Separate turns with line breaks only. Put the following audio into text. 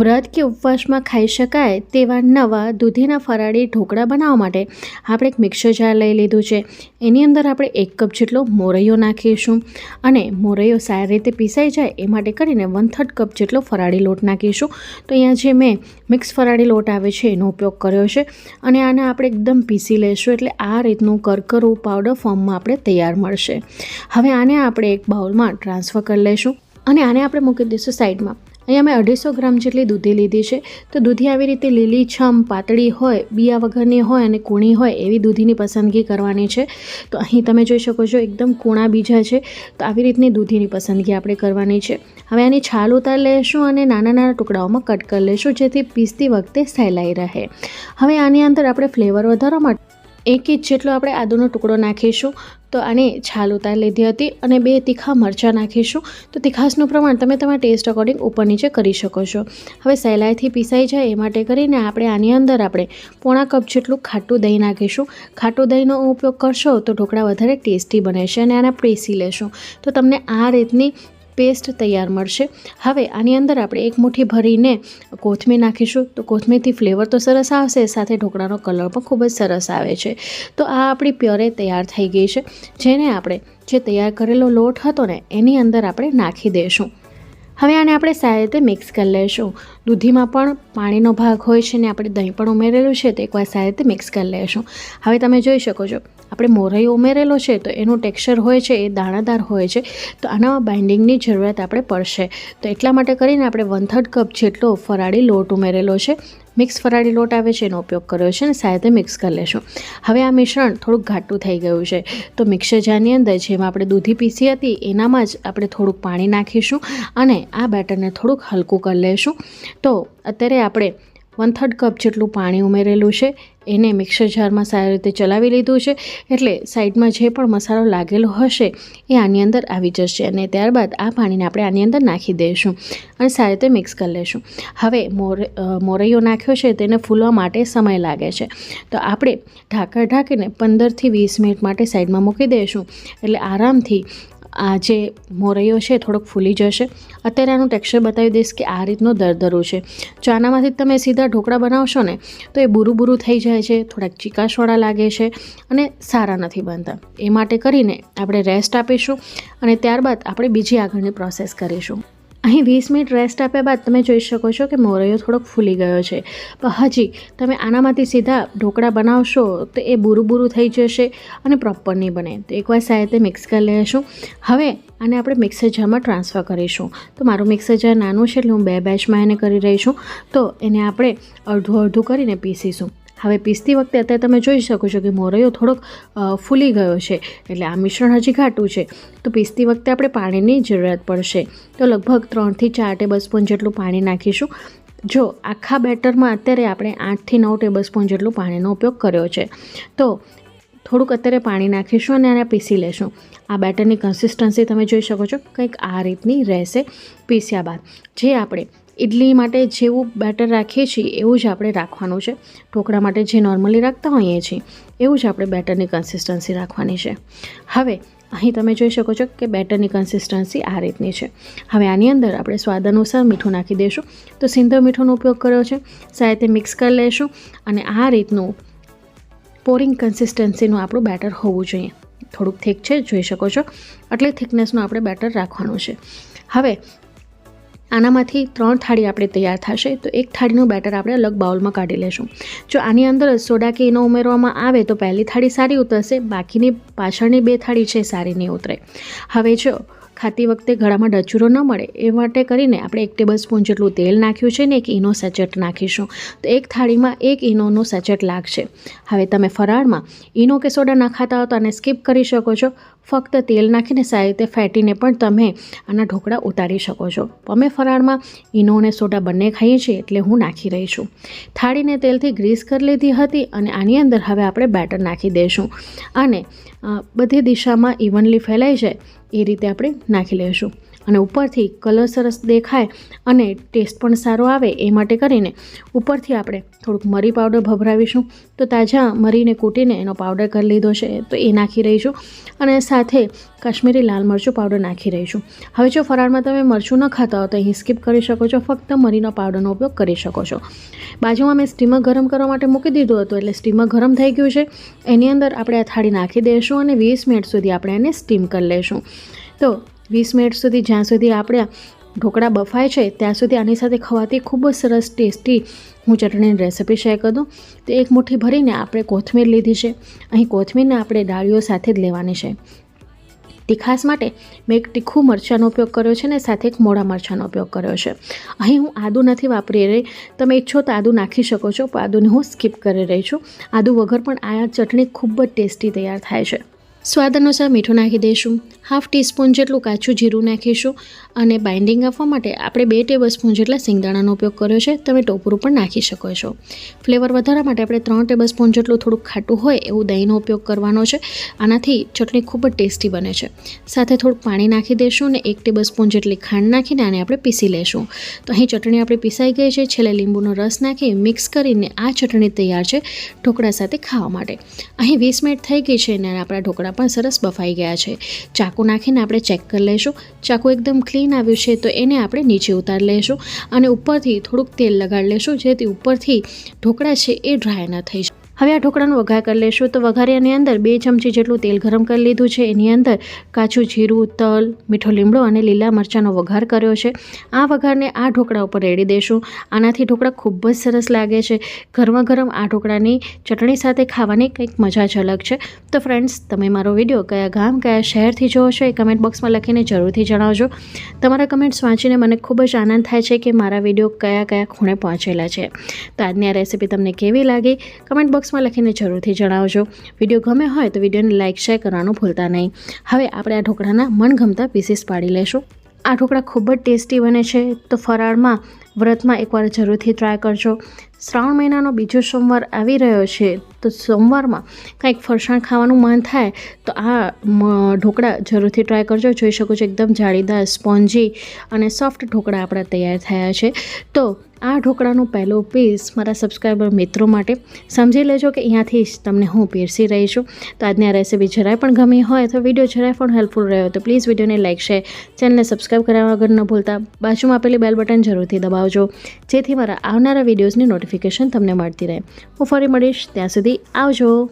વ્રત કે ઉપવાસમાં ખાઈ શકાય તેવા નવા દૂધીના ફરાળી ઢોકળા બનાવવા માટે આપણે એક મિક્સર જાર લઈ લીધું છે. એની અંદર આપણે એક કપ જેટલો મોરૈયો નાખીશું અને મોરૈયો સારી રીતે પીસાઈ જાય એ માટે કરીને વન થર્ડ કપ જેટલો ફરાળી લોટ નાખીશું. તો અહીંયા જે મેં મિક્સ ફરાળી લોટ આવે છે એનો ઉપયોગ કર્યો છે અને આને આપણે એકદમ પીસી લઈશું એટલે આ રીતનું કરકરું પાવડર ફોર્મમાં આપણે તૈયાર મળશે. હવે આને આપણે એક બાઉલમાં ટ્રાન્સફર કરી લઈશું અને આને આપણે મૂકી દઈશું સાઈડમાં. અહીંયા મેં અઢીસો ગ્રામ જેટલી દૂધી લીધી છે. તો દૂધી આવી રીતે લીલી, છમ, પાતળી હોય, બિયા વગરની હોય અને કૂણી હોય એવી દૂધીની પસંદગી કરવાની છે. તો અહીં તમે જોઈ શકો છો એકદમ કૂણા બીજા છે. તો આવી રીતની દૂધીની પસંદગી આપણે કરવાની છે. હવે આની છાલ ઉતાર લઈશું અને નાના નાના ટુકડાઓમાં કટ કરી લઈશું જેથી પીસતી વખતે સહેલાઈ રહે. હવે આની અંદર આપણે ફ્લેવર વધારવા માટે એક ઇંચ જેટલો આપણે આદુનો ટુકડો નાખીશું, તો આને છાલ ઉતારી લીધી હતી અને બે તીખા મરચાં નાખીશું. તો તીખાસનું પ્રમાણ તમે તમારા ટેસ્ટ અકોર્ડિંગ ઉપર નીચે કરી શકો છો. હવે સહેલાઈથી પીસાઈ જાય એ માટે કરીને આપણે આની અંદર આપણે પોણા કપ જેટલું ખાટું દહીં નાખીશું. ખાટું દહીંનો ઉપયોગ કરશો તો ઢોકળા વધારે ટેસ્ટી બને છે અને આને પીસી લેશું. તો તમને આ રીતની પેસ્ટ તૈયાર મળશે. હવે આની અંદર આપણે એક મુઠ્ઠી ભરીને કોથમીર નાખીશું. તો કોથમીરથી ફ્લેવર તો સરસ આવશે, સાથે ઢોકળાનો કલર પણ ખૂબ જ સરસ આવે છે. તો આ આપણી પ્યોરે તૈયાર થઈ ગઈ છે. જેને આપણે જે તૈયાર કરેલો લોટ હતો ને, એની અંદર આપણે નાખી દઈશું હવે આને આપણે સારી રીતે મિક્સ કરી લઈશું દૂધીમાં પણ પાણીનો ભાગ હોય છે ને આપણે દહીં પણ ઉમેરેલું છે, તો એકવાર સારી રીતે મિક્સ કરી લઈશું હવે તમે જોઈ શકો છો, આપણે મોરૈ ઉમેરેલો છે, તો એનું ટેક્સચર હોય છે, એ દાણાદાર હોય છે, તો આનામાં બાઇન્ડિંગની જરૂરિયાત આપણે પડશે. તો એટલા માટે કરીને આપણે વન થર્ડ કપ જેટલો ફરાળી લોટ ઉમેરેલો છે. મિક્સ ફરાળી લોટ આવે છે, એનો ઉપયોગ કર્યો છે અને સાથે મિક્સ કરી લેશું. હવે આ મિશ્રણ થોડુંક ઘાટું થઈ ગયું છે. તો મિક્સર જારની અંદર જેમાં આપણે દૂધી પીસી હતી, એનામાં જ આપણે થોડુંક પાણી નાખીશું અને આ બેટરને થોડુંક હલકું કરી લઈશું તો અત્યારે આપણે વન થર્ડ કપ જેટલું પાણી ઉમેરેલું છે. એને મિક્સર જારમાં સારી રીતે ચલાવી લીધું છે. એટલે સાઈડમાં જે પણ મસાલો લાગેલો હશે એ આની અંદર આવી જશે અને ત્યારબાદ આ પાણીને આપણે આની અંદર નાખી દઈશું અને સારી રીતે મિક્સ કરી લઈશું. હવે મોર મોરૈયો નાખ્યો છે તેને ફૂલવા માટે સમય લાગે છે. તો આપણે ઢાંકણ ઢાંકીને પંદરથી વીસ મિનિટ માટે સાઈડમાં મૂકી દઈશું. એટલે આરામથી આ જે મોરૈયો છે થોડોક ફૂલી જશે. અત્યારે આનું ટેક્સચર બતાવી દઈશ કે આ રીતનું દરદરું છે. જો આનામાંથી તમે સીધા ઢોકળા બનાવશો ને, તો એ બુરું બુરું થઈ જાય છે, થોડાક ચીકાશવાળા લાગે છે અને સારા નથી બનતા. એ માટે કરીને આપણે રેસ્ટ આપીશું અને ત્યારબાદ આપણે બીજી આગળની પ્રોસેસ કરીશું. અહીં વીસ મિનિટ રેસ્ટ આપ્યા બાદ તમે જોઈ શકો છો કે મોરૈયો થોડોક ફૂલી ગયો છે. પણ હજી તમે આનામાંથી સીધા ઢોકળા બનાવશો તો એ બુરું બુરું થઈ જશે અને પ્રોપર નહીં બને. તો એકવાર સાહેબ મિક્સ કરી લઈશું હવે આને આપણે મિક્સર જારમાં ટ્રાન્સફર કરીશું. તો મારું મિક્સર જાર નાનું છે એટલે હું બે બેચમાં એને કરી રહી છું. તો એને આપણે અડધું અડધું કરીને પીસીશું. હવે પીસતી વખતે અત્યારે તમે જોઈ શકો છો કે મોરૈયો થોડોક ફૂલી ગયો છે. એટલે આ મિશ્રણ હજી ઘાટું છે. તો પીસતી વખતે આપણે પાણીની જરૂરિયાત પડશે. તો લગભગ ત્રણથી ચાર ટેબલ સ્પૂન જેટલું પાણી નાખીશું. જો આખા બેટરમાં અત્યારે આપણે આઠથી નવ ટેબલ સ્પૂન જેટલું પાણીનો ઉપયોગ કર્યો છે. તો થોડુંક અત્યારે પાણી નાખીશું અને આને પીસી લેશું. આ બેટરની કન્સિસ્ટન્સી તમે જોઈ શકો છો કંઈક આ રીતની રહેશે. પીસ્યા બાદ જે આપણે ઇડલી માટે જેવું બેટર રાખીએ છીએ, એવું જ આપણે રાખવાનું છે. ઢોકળા માટે જે નોર્મલી રાખતા હોઈએ છીએ, એવું જ આપણે બેટરની કન્સિસ્ટન્સી રાખવાની છે. હવે, અહીં તમે જોઈ શકો છો કે બેટરની કન્સિસ્ટન્સી આ રીતની છે. હવે આની અંદર આપણે સ્વાદ અનુસાર મીઠું નાખી દઈશું. તો સિંધો મીઠોનો ઉપયોગ કર્યો છે. સાથે મિક્સ કરી લઈશું અને આ રીતનું પોરિંગ કન્સિસ્ટન્સીનું આપણું બેટર હોવું જોઈએ. થોડુંક થીક છે, જોઈ શકો છો. એટલે થિકનેસનું આપણે બેટર રાખવાનું છે. હવે આનામાંથી ત્રણ થાળી આપણે તૈયાર થશે, તો એક થાળીનું બેટર આપણે અલગ બાઉલમાં કાઢી લેશું. જો આની અંદર સોડા કે એનો ઉમેરવામાં આવે, તો પહેલી થાળી સારી ઉતરશે, બાકીની પાછળની બે થાળી છે સારી નહીં ઉતરે. હવે જો ખાતી વખતે ગળામાં ડચુરો ન મળે, એ માટે કરીને આપણે એક ટેબલ સ્પૂન જેટલું તેલ નાખ્યું છે ને એક ઈનો સેચેટ નાખીશું. તો એક થાળીમાં એક ઇનોનો સેચેટ લાગશે. હવે તમે ફરાળમાં ઈનો કે સોડા ના ખાતા હો તો આને સ્કીપ કરી શકો છો. ફક્ત તેલ નાખીને સારી રીતે ફેટીને પણ તમે આના ઢોકળા ઉતારી શકો છો. અમે ફરાળમાં ઈનો અને સોડા બંને ખાઈએ છીએ એટલે હું નાખી રહી છું. થાળીને તેલથી ગ્રીસ કરી લીધી હતી અને આની અંદર હવે આપણે બેટર નાખી દઈશું. અને બધી દિશામાં ઇવનલી ફેલાઈ જાય એ રીતે આપણે નાખી લઈશું. અને ઉપરથી કલર સરસ દેખાય અને ટેસ્ટ પણ સારો આવે એ માટે કરીને ઉપરથી આપણે થોડુંક મરી પાવડર ભભરાવીશું. તો તાજા મરીને કૂટીને એનો પાવડર કરી લીધો છે, તો એ નાખી રહીશું અને સાથે કાશ્મીરી લાલ મરચું પાવડર નાખી રહીશું. હવે જો ફરાળમાં તમે મરચું ન ખાતા હો તો અહીં સ્કીપ કરી શકો છો, ફક્ત મરીનો પાવડરનો ઉપયોગ કરી શકો છો. બાજુમાં મેં સ્ટીમર ગરમ કરવા માટે મૂકી દીધું હતું એટલે સ્ટીમર ગરમ થઈ ગયું છે. એની અંદર આપણે આ થાળી નાખી દઈશું અને વીસ મિનિટ સુધી આપણે એને સ્ટીમ કરી લઈશું તો વીસ મિનિટ સુધી જ્યાં સુધી આપણે ઢોકળા બફાય છે, ત્યાં સુધી આની સાથે ખવાતી ખૂબ જ સરસ ટેસ્ટી હું ચટણીની રેસિપી શેર કરું. તો એક મુઠ્ઠી ભરીને આપણે કોથમીર લીધી છે. અહીં કોથમીરને આપણે ડાળીઓ સાથે જ લેવાની છે. તીખાસ માટે મેં એક તીખું મરચાંનો ઉપયોગ કર્યો છે ને સાથે એક મોડા મરચાંનો ઉપયોગ કર્યો છે. અહીં હું આદું નથી વાપરી રહી. તમે ઈચ્છો તો આદું નાખી શકો છો, પણ આદુને હું સ્કીપ કરી રહી છું. આદુ વગર પણ આ ચટણી ખૂબ જ ટેસ્ટી તૈયાર થાય છે. સ્વાદ અનુસાર મીઠું નાખી દઈશું. હાફ ટીસ્પૂન જેટલું કાચું જીરું નાખીશું અને બાઇન્ડિંગ આપવા માટે આપણે બે ટેબલ જેટલા સિંગદાણાનો ઉપયોગ કર્યો છે. તમે ટોપરું પણ નાખી શકો છો. ફ્લેવર વધારવા માટે આપણે ત્રણ ટેબલ સ્પૂન જેટલું થોડુંક ખાટું હોય એવું દહીંનો ઉપયોગ કરવાનો છે. આનાથી ચટણી ખૂબ જ ટેસ્ટી બને છે. સાથે થોડુંક પાણી નાખી દઈશું અને એક ટેબલ જેટલી ખાંડ નાખીને આને આપણે પીસી લઈશું. તો અહીં ચટણી આપણી પીસાઈ ગઈ છે. છેલ્લે લીંબુનો રસ નાખી મિક્સ કરીને આ ચટણી તૈયાર છે ઢોકળા સાથે ખાવા માટે. અહીં વીસ મિનિટ થઈ ગઈ છે અને આપણા ઢોકળા પણ સરસ બફાઈ ગયા છે. ચાકુ નાખીને આપણે ચેક કરી લઈશું. ચાકુ એકદમ ક્લીન આવ્યું છે તો એને આપણે નીચે ઉતારી લઈશું અને ઉપરથી થોડુંક તેલ લગાડી લઈશું જેથી ઉપરથી ઢોકળા છે એ ડ્રાય ન થઈ જાય હવે આ ઢોકળાનો વઘાર કરી લઈશું તો વઘારિયાની અંદર બે ચમચી જેટલું તેલ ગરમ કરી લીધું છે. એની અંદર કાચું જીરું, તલ, મીઠો લીમડો અને લીલા મરચાંનો વઘાર કર્યો છે. આ વઘારને આ ઢોકળા ઉપર રેડી દઈશું આનાથી ઢોકળા ખૂબ જ સરસ લાગે છે. ગરમા ગરમ આ ઢોકળાની ચટણી સાથે ખાવાની કંઈક મજા જ અલગ છે. તો ફ્રેન્ડ્સ તમે મારો વીડિયો કયા ગામ, કયા શહેરથી જોવો છો એ કમેન્ટ બોક્સમાં લખીને જરૂરથી જણાવજો. તમારા કમેન્ટ્સ વાંચીને મને ખૂબ જ આનંદ થાય છે કે મારા વીડિયો કયા કયા ખૂણે પહોંચેલા છે. તો આજની આ રેસીપી તમને કેવી લાગી? કમેન્ટ બોક્સ બોક્સમાં લખીને જરૂરથી જણાવજો. વીડિયો ગમે હોય તો વિડીયોને લાઇક શેર કરવાનું ભૂલતા નહીં. હવે આપણે આ ઢોકળાના મનગમતા પીસીસ પાડી લેશું. આ ઢોકળા ખૂબ જ ટેસ્ટી બને છે, તો ફરાળમાં, વ્રતમાં એકવાર જરૂરથી ટ્રાય કરજો. શ્રાવણ મહિનાનો બીજો સોમવાર આવી રહ્યો છે, તો સોમવારમાં કંઈક ફરસાણ ખાવાનું મન થાય, તો આ ઢોકળા જરૂરથી ટ્રાય કરજો. જોઈ શકો છો એકદમ જાળીદાર, સ્પોન્જી અને સોફ્ટ ઢોકળા આપણા તૈયાર થયા છે. તો આ ઢોકળાનું પહેલો પીસ મારા સબસ્ક્રાઈબર મિત્રો માટે સમજી લેજો કે અહીંયાથી જ તમને હું પીરસી રહી છું. તો આજની આ રેસીપી જરાય પણ ગમી હોય તો વીડિયો જરાય પણ હેલ્પફુલ રહ્યો તો પ્લીઝ વિડીયોને લાઇક શેર ચેનલને સબસ્ક્રાઈબ કરવા વગર ન ભૂલતા. બાજુમાં આપેલી બેલ બટન જરૂરથી દબાવજો. જેથી મારા આવનારા વિડીયોઝની નોટિફિકેશન તમને મળતી રહે. હું ફરી મળીશ ત્યાં સુધી આવજો.